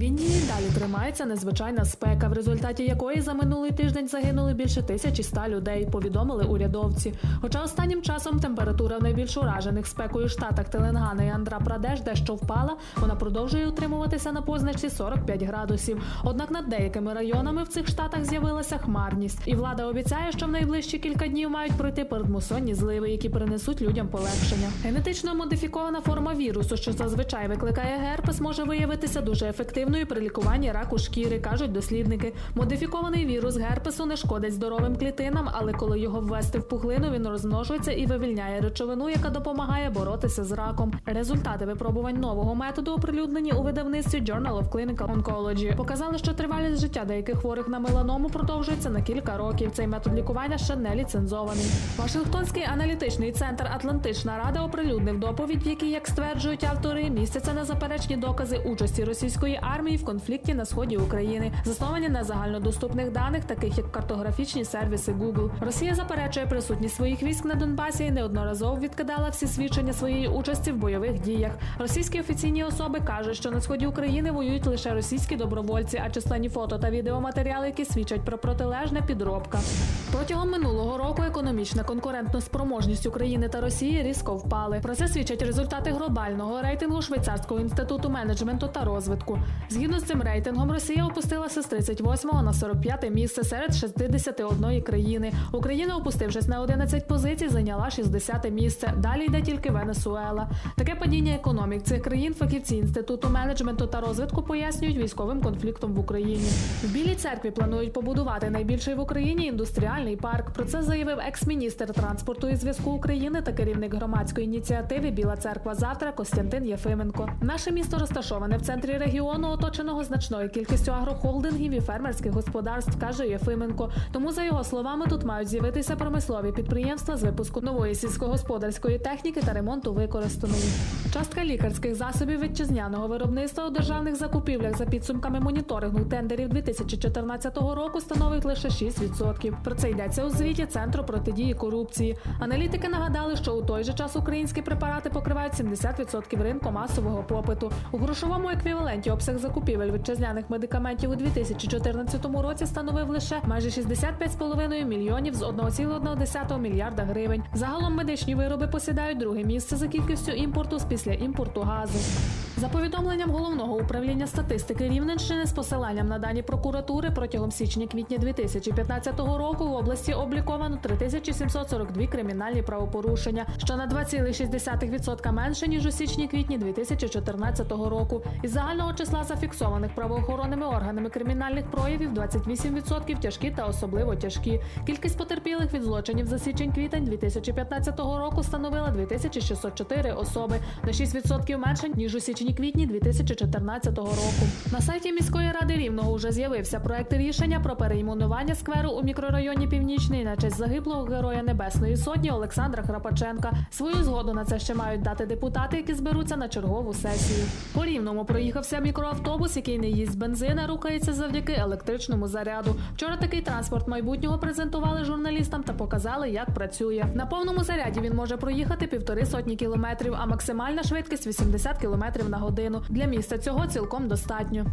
В далі тримається незвичайна спека, в результаті якої за минулий тиждень загинули більше 1100 людей, повідомили урядовці. Хоча останнім часом температура в найбільш уражених спекою штатах Теленгана і Андра-Прадеш дещо впала, вона продовжує утримуватися на позначці 45 градусів. Однак над деякими районами в цих штатах з'явилася хмарність, і влада обіцяє, що в найближчі кілька днів мають пройти передмусонні зливи, які принесуть людям полегшення. Генетично модифікована форма вірусу, що зазвичай викликає герпес, може виявитися дуже ефективною при лікуванні раку шкіри, кажуть дослідники. Модифікований вірус герпесу не шкодить здоровим клітинам, але коли його ввести в пухлину, він розмножується і вивільняє речовину, яка допомагає боротися з раком. Результати випробувань нового методу, оприлюднені у видавництві Journal of Clinical Oncology, показали, що тривалість життя деяких хворих на меланому продовжується на кілька років. Цей метод лікування ще не ліцензований. Вашингтонський аналітичний центр Атлантична Рада оприлюднив доповідь, в якій, як стверджують автори, містяться незаперечні докази участі російської армії в конфлікті на сході України, засновані на загальнодоступних даних, таких як картографічні сервіси Google. Росія заперечує присутність своїх військ на Донбасі і неодноразово відкидала всі свідчення своєї участі в бойових діях. Російські офіційні особи кажуть, що на сході України воюють лише російські добровольці, а численні фото та відеоматеріали, які свідчать про протилежне підробка. Протягом минулого року економічна конкурентноспроможність України та Росії різко впали. Про це свідчать результати глобального рейтингу Швейцарського інституту менеджменту та розвитку. Згідно з цим рейтингом, Росія опустилася з 38 на 45 місце серед 61 країни. Україна, опустившись на 11 позицій, зайняла 60 місце. Далі йде тільки Венесуела. Таке падіння економік цих країн фахівці інституту менеджменту та розвитку пояснюють військовим конфліктом в Україні. В Білій церкві планують побудувати найбільший в Україні індустріальний парк. Про це заявив екс-міністр транспорту і зв'язку України та керівник громадської ініціативи Біла церква завтра Костянтин Єфименко. Наше місто розташоване в центрі регіону, оточеного значною кількістю агрохолдингів і фермерських господарств, каже Єфименко. Тому, за його словами, тут мають з'явитися промислові підприємства з випуску нової сільськогосподарської техніки та ремонту використаної. Частка лікарських засобів вітчизняного виробництва у державних закупівлях за підсумками моніторингу тендерів 2014 року становить лише 6%. Про це йдеться у звіті Центру протидії корупції. Аналітики нагадали, що у той же час українські препарати покривають 70% ринку масового попиту. У грошовому еквіваленті обсяг закупівель вітчизняних медикаментів у 2014 році становив лише майже 65,5 мільйонів з 1,1 мільярда гривень. Загалом медичні вироби посідають друге місце за кількістю імпорту з після імпорту газу. За повідомленням головного управління статистики Рівненщини з посиланням на дані прокуратури протягом січня-квітня 2015 року в області обліковано 3742 кримінальні правопорушення, що на 2,6% менше ніж у січні-квітні 2014 року. Із загального числа зафіксованих правоохоронними органами кримінальних проявів 28% тяжкі та особливо тяжкі. Кількість потерпілих від злочинів за січень-квітень 2015 року становила 2604 особи на 6% менше ніж у січні-квітні 2014 року. На сайті міської ради Рівного вже з'явився проект рішення про перейменування скверу у мікрорайоні Північний на честь загиблого героя Небесної Сотні Олександра Храпаченка. Свою згоду на це ще мають дати депутати, які зберуться на чергову сесію. По рівному проїхався мікроавтобус, який не їсть бензина, рухається завдяки електричному заряду. Вчора такий транспорт майбутнього презентували журналістам та показали, як працює. На повному заряді він може проїхати півтори сотні кілометрів, а максимальна швидкість 80 кілометрів на годину. Для міста цього цілком достатньо.